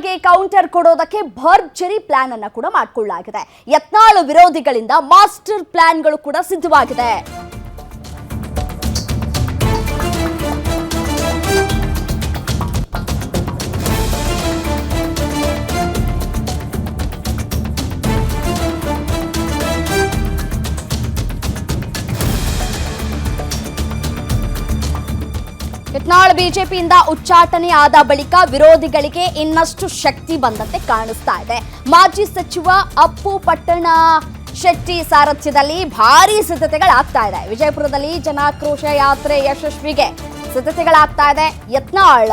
ಯತ್ನಾಳ್ಗೆ counter ಕೊಡೋದಕ್ಕೆ ಭರ್ಜರಿ plan ಅನ್ನ ಕೂಡ ಮಾಡಿಕೊಳ್ಳಲಾಗಿದೆ. ಯತ್ನಾಳು ವಿರೋಧಿಗಳಿಂದ ಮಾಸ್ಟರ್ ಪ್ಲಾನ್ಗಳು ಕೂಡ ಸಿದ್ಧವಾಗಿದೆ. ಯತ್ನಾಳ್ ಬಿಜೆಪಿಯಿಂದ ಉಚ್ಚಾಟನೆ ಆದ ಬಳಿಕ ವಿರೋಧಿಗಳಿಗೆ ಇನ್ನಷ್ಟು ಶಕ್ತಿ ಬಂದಂತೆ ಕಾಣಿಸ್ತಾ ಇದೆ. ಮಾಜಿ ಸಚಿವ ಅಪ್ಪು ಪಟ್ಟಣ ಶೆಟ್ಟಿ ಸಾರಥ್ಯದಲ್ಲಿ ಭಾರಿ ಸಿದ್ಧತೆಗಳಾಗ್ತಾ ಇದೆ. ವಿಜಯಪುರದಲ್ಲಿ ಜನಾಕ್ರೋಶ ಯಾತ್ರೆ ಯಶಸ್ವಿಗೆ ಸಿದ್ಧತೆಗಳಾಗ್ತಾ ಇದೆ. ಯತ್ನಾಳ್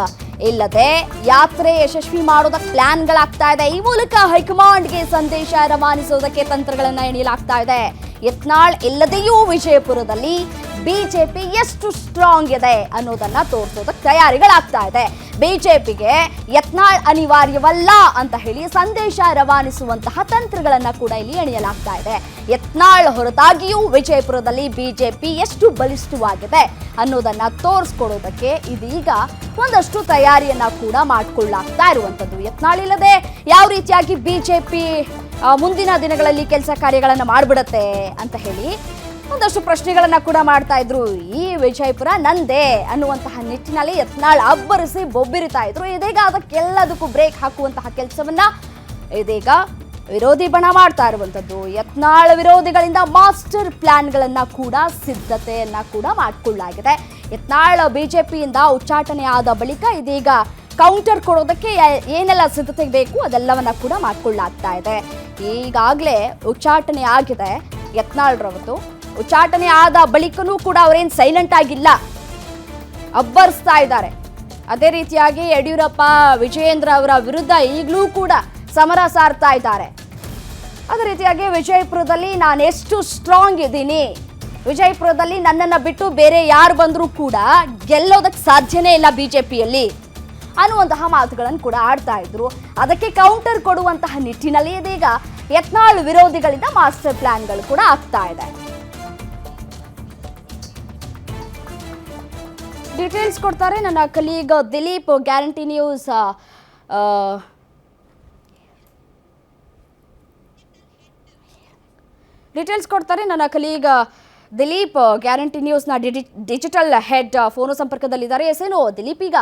ಇಲ್ಲದೆ ಯಾತ್ರೆ ಯಶಸ್ವಿ ಮಾಡೋದಕ್ಕೆ ಪ್ಲಾನ್ಗಳಾಗ್ತಾ ಇದೆ. ಈ ಮೂಲಕ ಹೈಕಮಾಂಡ್ಗೆ ಸಂದೇಶ ರವಾನಿಸುವುದಕ್ಕೆ ತಂತ್ರಗಳನ್ನು ಎಣಿಯಲಾಗ್ತಾ ಇದೆ. ಯತ್ನಾಳ್ ಇಲ್ಲದೆಯೂ ವಿಜಯಪುರದಲ್ಲಿ ಬಿಜೆಪಿ ಎಷ್ಟು ಸ್ಟ್ರಾಂಗ್ ಇದೆ ಅನ್ನೋದನ್ನ ತೋರಿಸೋದಕ್ಕೆ ತಯಾರಿಗಳಾಗ್ತಾ ಇದೆ. ಬಿಜೆಪಿಗೆ ಯತ್ನಾಳ್ ಅನಿವಾರ್ಯವಲ್ಲ ಅಂತ ಹೇಳಿ ಸಂದೇಶ ರವಾನಿಸುವಂತಹ ತಂತ್ರಗಳನ್ನ ಕೂಡ ಇಲ್ಲಿ ಎಣೆಯಲಾಗ್ತಾ ಇದೆ. ಯತ್ನಾಳ್ ಹೊರತಾಗಿಯೂ ವಿಜಯಪುರದಲ್ಲಿ ಬಿಜೆಪಿ ಎಷ್ಟು ಬಲಿಷ್ಠವಾಗಿದೆ ಅನ್ನೋದನ್ನ ತೋರಿಸ್ಕೊಡೋದಕ್ಕೆ ಇದೀಗ ಒಂದಷ್ಟು ತಯಾರಿಯನ್ನ ಕೂಡ ಮಾಡ್ಕೊಳ್ಳಾಗ್ತಾ ಇರುವಂಥದ್ದು. ಯತ್ನಾಳ್ ಇಲ್ಲದೆ ಯಾವ ರೀತಿಯಾಗಿ ಬಿಜೆಪಿ ಮುಂದಿನ ದಿನಗಳಲ್ಲಿ ಕೆಲಸ ಕಾರ್ಯಗಳನ್ನು ಮಾಡಿಬಿಡತ್ತೆ ಅಂತ ಹೇಳಿ ಒಂದಷ್ಟು ಪ್ರಶ್ನೆಗಳನ್ನ ಕೂಡ ಮಾಡ್ತಾ ಇದ್ರು. ಈ ವಿಜಯಪುರ ನಂದೇ ಅನ್ನುವಂತಹ ನಿಟ್ಟಿನಲ್ಲಿ ಯತ್ನಾಳ್ ಅಬ್ಬರಿಸಿ ಬೊಬ್ಬಿರಿತಾ ಇದ್ರು. ಇದೀಗ ಅದಕ್ಕೆಲ್ಲದಕ್ಕೂ ಬ್ರೇಕ್ ಹಾಕುವಂತಹ ಕೆಲಸವನ್ನ ಇದೀಗ ವಿರೋಧಿ ಬಣ ಮಾಡ್ತಾ ಇರುವಂತದ್ದು ಯತ್ನಾಳ್ ವಿರೋಧಿಗಳಿಂದ ಮಾಸ್ಟರ್ ಪ್ಲಾನ್ಗಳನ್ನು ಕೂಡ ಸಿದ್ಧತೆಯನ್ನು ಕೂಡ ಮಾಡಿಕೊಳ್ಳಲಾಗಿದೆ ಯತ್ನಾಳ್ ಬಿಜೆಪಿಯಿಂದ ಉಚ್ಚಾಟನೆ ಆದ ಬಳಿಕ ಇದೀಗ ಕೌಂಟರ್ ಕೊಡೋದಕ್ಕೆ ಏನೆಲ್ಲ ಸಿದ್ಧತೆ ಬೇಕು ಅದೆಲ್ಲವನ್ನ ಕೂಡ ಮಾಡ್ಕೊಳ್ಳಾಗ್ತಾ ಇದೆ. ಈಗಾಗಲೇ ಉಚ್ಚಾಟನೆ ಆಗಿದೆ ಯತ್ನಾಳ್ರವತ್ತು. ಉಚ್ಚಾಟನೆ ಆದ ಬಳಿಕನೂ ಕೂಡ ಅವರೇನು ಸೈಲೆಂಟ್ ಆಗಿಲ್ಲ. ಅಬ್ಬರಿಸ್ತಾ ಇದ್ದಾರೆ. ಅದೇ ರೀತಿಯಾಗಿ ಯಡಿಯೂರಪ್ಪ, ವಿಜಯೇಂದ್ರ ಅವರ ವಿರುದ್ಧ ಈಗಲೂ ಕೂಡ ಸಮರ ಸಾರ್ತಾ ಇದ್ದಾರೆ. ಅದೇ ರೀತಿಯಾಗಿ ವಿಜಯಪುರದಲ್ಲಿ ನಾನು ಎಷ್ಟು ಸ್ಟ್ರಾಂಗ್ ಇದ್ದೀನಿ. ವಿಜಯಪುರದಲ್ಲಿ ನನ್ನನ್ನು ಬಿಟ್ಟು ಬೇರೆ ಯಾರು ಬಂದರೂ ಕೂಡ ಗೆಲ್ಲೋದಕ್ಕೆ ಸಾಧ್ಯನೇ ಇಲ್ಲ ಬಿ ಜೆ ಪಿಯಲ್ಲಿ ಅನ್ನುವಂತಹ ಮಾತುಗಳನ್ನು ಕೂಡ ಆಡ್ತಾ ಇದ್ರು. ಅದಕ್ಕೆ ಕೌಂಟರ್ ಕೊಡುವಂತಹ ನಿಟ್ಟಿನಲ್ಲಿ ಇದೀಗ ಯತ್ನಾಳ್ ವಿರೋಧಿಗಳಿಂದ ಮಾಸ್ಟರ್ ಪ್ಲಾನ್ಗಳು ಕೂಡ ಆಗ್ತಾ ಇದೆ. ಡೀಟೇಲ್ಸ್ ಕೊಡ್ತಾರೆ. ನನ್ನ colleague Dilip guarantee news. Details ಕೊಡ್ತಾರೆ. ನನ್ನ ಕಲೀಗ್ ದಿಲೀಪ್ ಗ್ಯಾರಂಟಿ ನ್ಯೂಸ್ನ ನ ಡಿಜಿಟಲ್ ಹೆಡ್ ಫೋನು ಸಂಪರ್ಕದಲ್ಲಿದ್ದಾರೆ. ಎಸ್ ಏನು ದಿಲೀಪ್ ಈಗ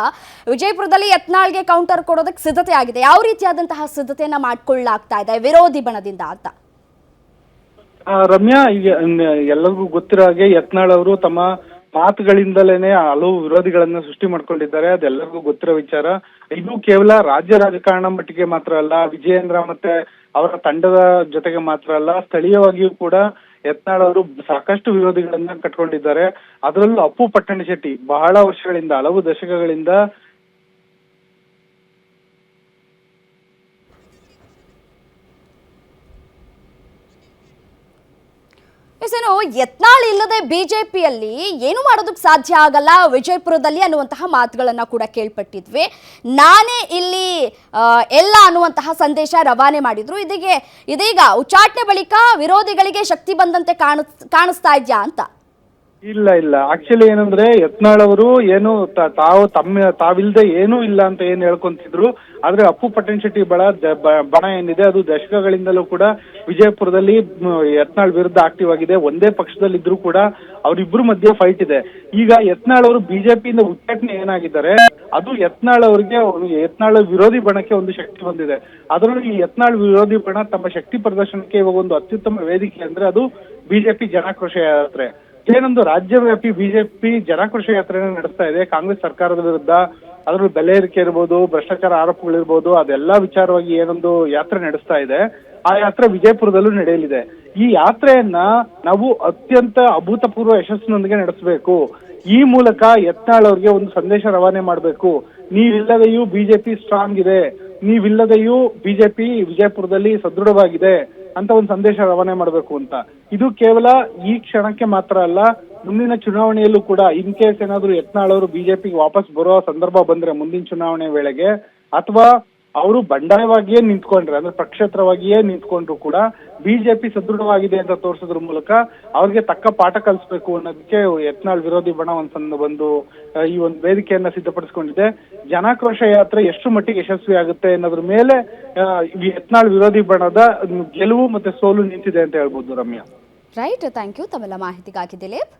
ವಿಜಯಪುರದಲ್ಲಿ ಯತ್ನಾಳ್ಗೆ ಕೌಂಟರ್ ಕೊಡೋದಕ್ಕೆ ಸಿದ್ಧತೆ ಆಗಿದೆ. ಯಾವ ರೀತಿಯಾದಂತಹ ಸಿದ್ಧತೆಯನ್ನ ಮಾಡ್ಕೊಳ್ಳಾಗ್ತಾ ಇದೆ? ವಿರೋಧಿ ಬಣದಿಂದ ಅಂತ. ರಮ್ಯಾ ಎಲ್ಲರಿಗೂ ಗೊತ್ತಿರೋ ಹಾಗೆ ಯತ್ನಾಳ್ ಅವರು ತಮ್ಮ ಮಾತುಗಳಿಂದಲೇನೆ ಹಲವು ವಿರೋಧಿಗಳನ್ನ ಸೃಷ್ಟಿ ಮಾಡ್ಕೊಂಡಿದ್ದಾರೆ, ಅದೆಲ್ಲರಿಗೂ ಗೊತ್ತಿರೋ ವಿಚಾರ. ಇದು ಕೇವಲ ರಾಜ್ಯ ರಾಜಕಾರಣ ಮಟ್ಟಿಗೆ ಮಾತ್ರ ಅಲ್ಲ, ವಿಜಯೇಂದ್ರ ಮತ್ತೆ ಅವರ ತಂಡದ ಜೊತೆಗೆ ಮಾತ್ರ ಅಲ್ಲ, ಸ್ಥಳೀಯವಾಗಿಯೂ ಕೂಡ ಯತ್ನಾಳ್ ಅವರು ಸಾಕಷ್ಟು ವಿರೋಧಿಗಳನ್ನ ಕಟ್ಕೊಂಡಿದ್ದಾರೆ. ಅದರಲ್ಲೂ ಅಪ್ಪು ಪಟ್ಟಣ ಶೆಟ್ಟಿ ಬಹಳ ವರ್ಷಗಳಿಂದ, ಹಲವು ದಶಕಗಳಿಂದ ಏನು ಯತ್ನಾಳ್ ಇಲ್ಲದೆ ಬಿಜೆಪಿಯಲ್ಲಿ ಏನು ಮಾಡೋದಕ್ಕೆ ಸಾಧ್ಯ ಆಗಲ್ಲ, ವಿಜಯಪುರದಲ್ಲಿ ಅನ್ನುವಂತಹ ಮಾತುಗಳನ್ನ ಕೂಡ ಕೇಳ್ಪಟ್ಟಿದ್ವಿ. ನಾನೇ ಇಲ್ಲಿ ಎಲ್ಲ ಅನ್ನುವಂತಹ ಸಂದೇಶ ರವಾನೆ ಮಾಡಿದ್ರು. ಇದೀಗ ಇದೀಗ ಉಚ್ಚಾಟನೆ ಬಳಿಕ ವಿರೋಧಿಗಳಿಗೆ ಶಕ್ತಿ ಬಂದಂತೆ ಕಾಣಿಸ್ ಕಾಣಿಸ್ತಾ ಇದ್ಯಾ ಅಂತ. ಇಲ್ಲ ಇಲ್ಲ. ಆಕ್ಚುಲಿ ಏನಂದ್ರೆ ಯತ್ನಾಳ್ ಅವರು ಏನು ತಾವು ತಮ್ಮ, ತಾವಿಲ್ದೆ ಏನೂ ಇಲ್ಲ ಅಂತ ಏನ್ ಹೇಳ್ಕೊಂತಿದ್ರು, ಆದ್ರೆ ಅಪ್ಪು ಪಟ್ಟಣ ಶೆಟ್ಟಿ ಬಳ ಬಣ ಏನಿದೆ, ಅದು ದಶಕಗಳಿಂದಲೂ ಕೂಡ ವಿಜಯಪುರದಲ್ಲಿ ಯತ್ನಾಳ್ ವಿರುದ್ಧ ಆಕ್ಟಿವ್ ಆಗಿದೆ. ಒಂದೇ ಪಕ್ಷದಲ್ಲಿ ಇದ್ರೂ ಕೂಡ ಅವರಿಬ್ರು ಮಧ್ಯೆ ಫೈಟ್ ಇದೆ. ಈಗ ಯತ್ನಾಳ್ ಅವರು ಬಿಜೆಪಿಯಿಂದ ಉಚ್ಚಾಟನೆ ಏನಾಗಿದ್ದಾರೆ, ಅದು ಯತ್ನಾಳ್ ಅವರಿಗೆ ಯತ್ನಾಳ್ ವಿರೋಧಿ ಬಣಕ್ಕೆ ಒಂದು ಶಕ್ತಿ ಬಂದಿದೆ. ಅದರಲ್ಲಿ ಈ ಯತ್ನಾಳ್ ವಿರೋಧಿ ಬಣ ತಮ್ಮ ಶಕ್ತಿ ಪ್ರದರ್ಶನಕ್ಕೆ ಇವಾಗ ಒಂದು ಅತ್ಯುತ್ತಮ ವೇದಿಕೆ ಅಂದ್ರೆ ಅದು ಬಿಜೆಪಿ ಜನಾಕ್ರೋಶ ಯಾತ್ರೆ. ಏನೊಂದು ರಾಜ್ಯವ್ಯಾಪಿ ಬಿಜೆಪಿ ಜನಾಕ್ರೋಶ ಯಾತ್ರೆಯನ್ನು ನಡೆಸ್ತಾ ಇದೆ. ಕಾಂಗ್ರೆಸ್ ಸರ್ಕಾರದ ವಿರುದ್ಧ ಅದರಲ್ಲೂ ಬೆಲೆ ಏರಿಕೆ ಇರ್ಬೋದು, ಭ್ರಷ್ಟಾಚಾರ ಆರೋಪಗಳಿರ್ಬೋದು, ಅದೆಲ್ಲ ವಿಚಾರವಾಗಿ ಏನೊಂದು ಯಾತ್ರೆ ನಡೆಸ್ತಾ ಇದೆ. ಆ ಯಾತ್ರೆ ವಿಜಯಪುರದಲ್ಲೂ ನಡೆಯಲಿದೆ. ಈ ಯಾತ್ರೆಯನ್ನ ನಾವು ಅತ್ಯಂತ ಅಭೂತಪೂರ್ವ ಯಶಸ್ಸಿನೊಂದಿಗೆ ನಡೆಸಬೇಕು. ಈ ಮೂಲಕ ಯತ್ನಾಳ್ ಅವ್ರಿಗೆ ಒಂದು ಸಂದೇಶ ರವಾನೆ ಮಾಡಬೇಕು. ನೀವಿಲ್ಲದೆಯೂ ಬಿಜೆಪಿ ಸ್ಟ್ರಾಂಗ್ ಇದೆ. ನೀವಿಲ್ಲದೆಯೂ ಬಿಜೆಪಿ ವಿಜಯಪುರದಲ್ಲಿ ಸದೃಢವಾಗಿದೆ. ಅಂತ ಒಂದು ಸಂದೇಶ ರವಾನೆ ಮಾಡಬೇಕು ಅಂತ. ಇದು ಕೇವಲ ಈ ಕ್ಷಣಕ್ಕೆ ಮಾತ್ರ ಅಲ್ಲ, ಮುಂದಿನ ಚುನಾವಣೆಯಲ್ಲೂ ಕೂಡ ಇನ್ ಕೇಸ್ ಏನಾದ್ರು ಯತ್ನಾಳ್ ಅವರು ಬಿಜೆಪಿಗೆ ವಾಪಸ್ ಬರೋ ಸಂದರ್ಭ ಬಂದ್ರೆ ಮುಂದಿನ ಚುನಾವಣೆ ವೇಳೆಗೆ, ಅಥವಾ ಅವರು ಬಂಡಾಯವಾಗಿಯೇ ನಿಂತ್ಕೊಂಡ್ರೆ ಅಂದ್ರೆ ಪ್ರಕ್ಷೇತ್ರವಾಗಿಯೇ ನಿಂತ್ಕೊಂಡ್ರು ಕೂಡ ಬಿಜೆಪಿ ಸದೃಢವಾಗಿದೆ ಅಂತ ತೋರಿಸೋದ್ರ ಮೂಲಕ ಅವ್ರಿಗೆ ತಕ್ಕ ಪಾಠ ಕಲಿಸ್ಬೇಕು ಅನ್ನೋದಕ್ಕೆ ಯತ್ನಾಳ್ ವಿರೋಧಿ ಬಣ ಒಂದ್ ಆ, ಈ ಒಂದು ವೇದಿಕೆಯನ್ನ ಸಿದ್ಧಪಡಿಸಿಕೊಂಡಿದೆ. ಜನಾಕ್ರೋಶ ಯಾತ್ರೆ ಎಷ್ಟು ಮಟ್ಟಿಗೆ ಯಶಸ್ವಿ ಆಗುತ್ತೆ ಅನ್ನೋದ್ರ ಮೇಲೆ ಯತ್ನಾಳ್ ವಿರೋಧಿ ಬಣದ ಗೆಲುವು ಮತ್ತೆ ಸೋಲು ನಿಂತಿದೆ ಅಂತ ಹೇಳ್ಬೋದು ರಮ್ಯಾ. ರೈಟ್ ಥ್ಯಾಂಕ್ ಯು ತಮ್ಮೆಲ್ಲ ಮಾಹಿತಿಗಾಗಿ ದಿಲೀಪ್.